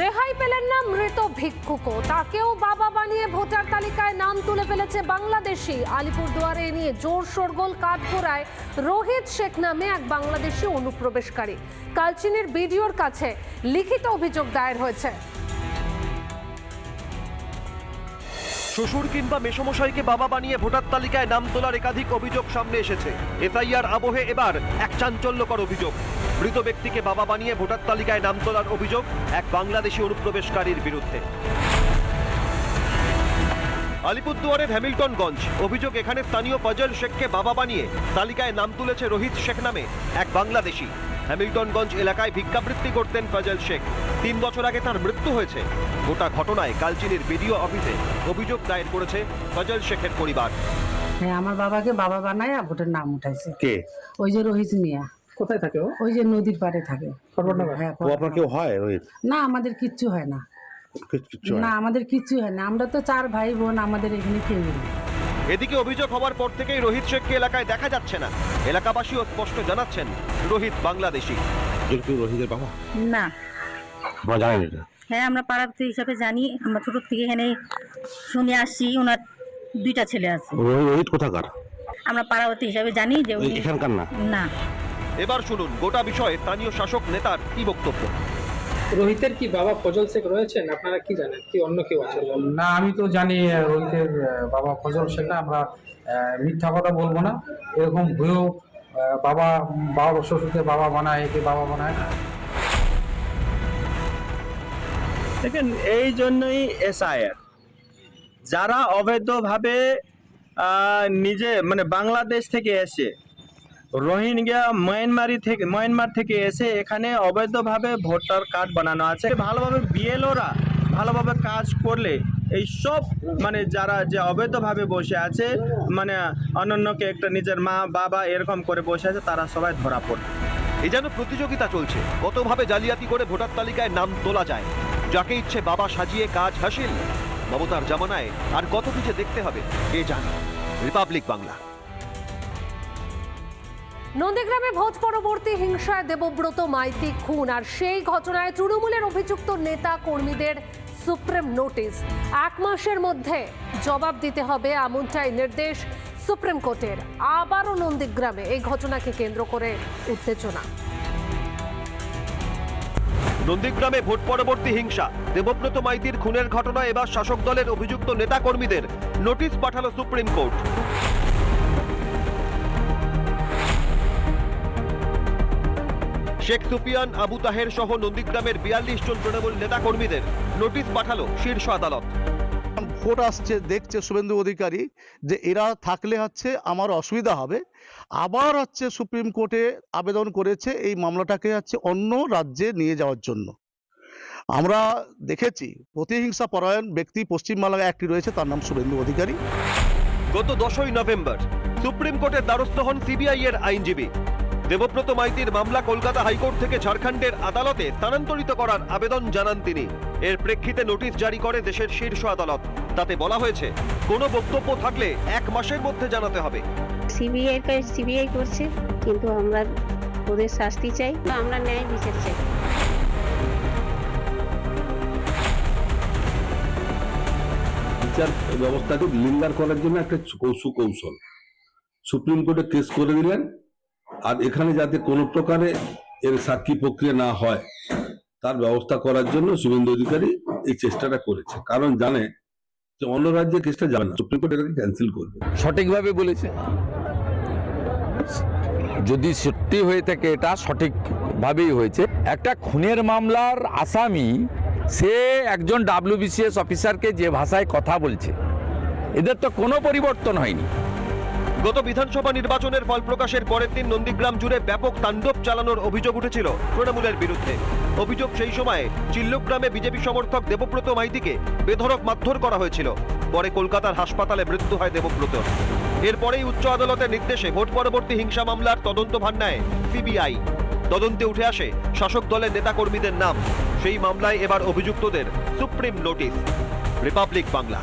রেহাই পেলেন না মৃত ভিক্ষুকও। তাকেও বাবা বানিয়ে ভোটার তালিকায় নাম তুলে ফেলেছে বাংলাদেশি। আলিপুরদুয়ারে এ নিয়ে জোর শোরগোল কাঠগোড়ায় রোহিত শেখ নামে এক বাংলাদেশি অনুপ্রবেশকারী। কালচিনের বিডিওর কাছে লিখিত অভিযোগ দায়ের হয়েছে। শ্বশুর কিংবা মেসমশাইকে বাবা বানিয়ে ভোটার তালিকায় নাম তোলার একাধিক অভিযোগ সামনে এসেছে। এসআইআর আবহে এবার এক চাঞ্চল্যকর অভিযোগ। মৃত ব্যক্তিকে বাবা বানিয়ে ভোটার তালিকায় নাম তোলার অভিযোগ এক বাংলাদেশি অনুপ্রবেশকারীর বিরুদ্ধে। আলিপুরদুয়ারের হ্যামিল্টনগঞ্জ অভিযোগ এখানে স্থানীয় ফজল শেখকে বাবা বানিয়ে তালিকায় নাম তুলেছে রোহিত শেখ নামে এক বাংলাদেশি। হ্যামিল্টনগঞ্জ এলাকায় ভিক্ষাবৃত্তি করতেন ফজল শেখ। তিন বছর আগে তার মৃত্যু হয়েছে। গোটা ঘটনায় কালচিনির বিডিও অফিসে অভিযোগ দায়ের করেছে ফজল শেখের পরিবার। হ্যাঁ আমার বাবাকে বাবা বানায় ভোটের নাম উঠাইছে। কে? ওই যে রোহিত মিয়া। কোথায় থাকে ও? ওই যে নদীর পাড়ে থাকে? হ্যাঁ ও আপনার কেউ হয় রোহিত না আমাদের কিচ্ছু হয় না। না। আমাদের কিচ্ছু হয় না। আমরা তো চার ভাই বোন আমাদের এখানে কেউ নেই। এদিকে অভিযোগ হওয়ার পর থেকেই রোহিত শেখকে এলাকায় দেখা যাচ্ছে না। এলাকাবাসীও স্পষ্ট জানাচ্ছেন রোহিত বাংলাদেশি। কেউ রোহিতের বাবা? না। আপনারা জানেন এটা? হ্যাঁ আমরা পাড়ার হিসাবে জানি। আমরা ছোট থেকে এখানে শুনে আসছি ওনার দুইটা ছেলে আছে। রোহিত কোথাকার? আমরা পাড়াবতী হিসাবে জানি যে উনি এখানকার না? না। এবার শুনুন গোটা বিষয়ে স্থানীয় শাসক নেতার কি বক্তব্য? রোহিতের কি বাবা ফজল শেখ রয়েছেন? আপনারা কি জানেন? কি অন্য কেউ আছে? না আমি তো জানি রোহিতের বাবা ফজল শেখ না আমরা মিথ্যা কথা বলব না। এরকম ভুয়েও বাবা বাবা শ্বশুরকে বাবা বানায় একে বাবা বানায় দেখেন এই জন্যই এসআইআর। যারা অবৈধভাবে আহ, নিজে মানে বাংলাদেশ থেকে এসে রোহিঙ্গা মায়ানমারি থেকে, মায়ানমার থেকে এসে এখানে অবৈধভাবে ভোটার কার্ড বানানো আছে। ভালোভাবে বিএলওরা ভালোভাবে কাজ করলে এই সব মানে যারা যে অবৈধভাবে বসে আছে মানে অন্যান্যকে একটা নিজের মা, বাবা এরকম করে বসে আছে, তারা সবাই ধরা পড়বে। এ যেন প্রতিযোগিতা চলছে। কতভাবে জালিয়াতি করে ভোটার তালিকায় নাম তোলা যায়। যাকে ইচ্ছে বাবা সাজিয়ে কাজ হাসিল। মমতার জামানায় আর কত কিছু দেখতে হবে, কে জানে? রিপাবলিক বাংলা। নন্দীগ্রামে ভোট পরবর্তী হিংসায় দেবব্রত মাইতি খুন। আর সেই ঘটনায় তৃণমূলের অভিযুক্ত নেতা কর্মীদের সুপ্রিম নোটিশ। এক মাসের মধ্যে জবাব দিতে হবে এমনটাই নির্দেশ সুপ্রিম কোর্টের। আবারও নন্দীগ্রামে এই ঘটনাকে কেন্দ্র করে উত্তেজনা। নন্দীগ্রামে ভোট পরবর্তী হিংসা। দেবব্রত মাইতির খুনের ঘটনা এবার শাসক দলের অভিযুক্ত নেতা কর্মীদের নোটিশ পাঠালো সুপ্রিম কোর্ট। শেখ সুফিয়ান আবু তাহের সহ নন্দীগ্রামের বিয়াল্লিশ জন তৃণমূল নেতা কর্মীদের নোটিশ পাঠালো শীর্ষ আদালত। ভোট আসছে দেখছে শুভেন্দু অধিকারী যে এরা থাকলে হচ্ছে আমার অসুবিধা হবে। আবার হচ্ছে সুপ্রিম কোর্টে আবেদন করেছে এই মামলাটাকে হচ্ছে অন্য রাজ্যে নিয়ে যাওয়ার জন্য। আমরা দেখেছি প্রতিহিংসা পরায়ণ ব্যক্তি পশ্চিমবাংলায় একটি রয়েছে তার নাম শুভেন্দু অধিকারী। গত দশই নভেম্বর সুপ্রিম কোর্টের দ্বারস্থ হন সিবিআই এর আইনজীবী। দেবব্রত মাইতির মামলা কলকাতা হাইকোর্ট থেকে ঝাড়খণ্ডের আদালতে স্থানান্তরিত করার আবেদন জানান তিনি। এর প্রেক্ষিতে নোটিশ জারি করে দেশের শীর্ষ আদালত। তাতে বলা হয়েছে কোনো বক্তব্য থাকলে এক মাসের মধ্যে জানাতে হবে। সিবিআই কাজ সিবিআই করছে কিন্তু আমরা ওদের শাস্তি চাই আমরা ন্যায় বিচার চাই। বিচার ব্যবস্থাকে লিঙ্গার করার জন্য একটা কৌশল কৌশল। সুপ্রিম কোর্টে কেস করে দিলেন আর এখানে যাতে কোনো প্রকারে এর সাক্ষী প্রক্রিয়া না হয়, তার ব্যবস্থা করার জন্য শুভেন্দু অধিকারী এই চেষ্টাটা করেছে। কারণ জানে যে অন্য রাজ্যে কেসটা যাবে না, সুপ্রিম কোর্ট এটাকে ক্যান্সেল করবে। সঠিকভাবে বলেছে। যদি সত্যি হয়ে থাকে, এটা সঠিকভাবেই হয়েছে। একটা খুনের মামলার আসামি, সে একজন ডাব্লিউবিসিএস অফিসারকে যে ভাষায় কথা বলছে, এদের তো কোনো পরিবর্তন হয়নি। গত বিধানসভা নির্বাচনের ফল প্রকাশের পরের দিন নন্দীগ্রাম জুড়ে ব্যাপক তাণ্ডব চালানোর অভিযোগ উঠেছিল তৃণমূলের বিরুদ্ধে। অভিযোগ সেই সময়ে চিল্লগ্রামে বিজেপি সমর্থক দেবব্রত মাইতিকে বেধড়ক মারধর করা হয়েছিল। পরে কলকাতার হাসপাতালে মৃত্যু হয় দেবব্রত। এরপরেই উচ্চ আদালতের নির্দেশে ভোট পরবর্তী হিংসা মামলার তদন্তভার নেয় সিবিআই। তদন্তে উঠে আসে শাসক দলের নেতাকর্মীদের নাম। সেই মামলায় এবার অভিযুক্তদের সুপ্রিম নোটিশ। রিপাবলিক বাংলা।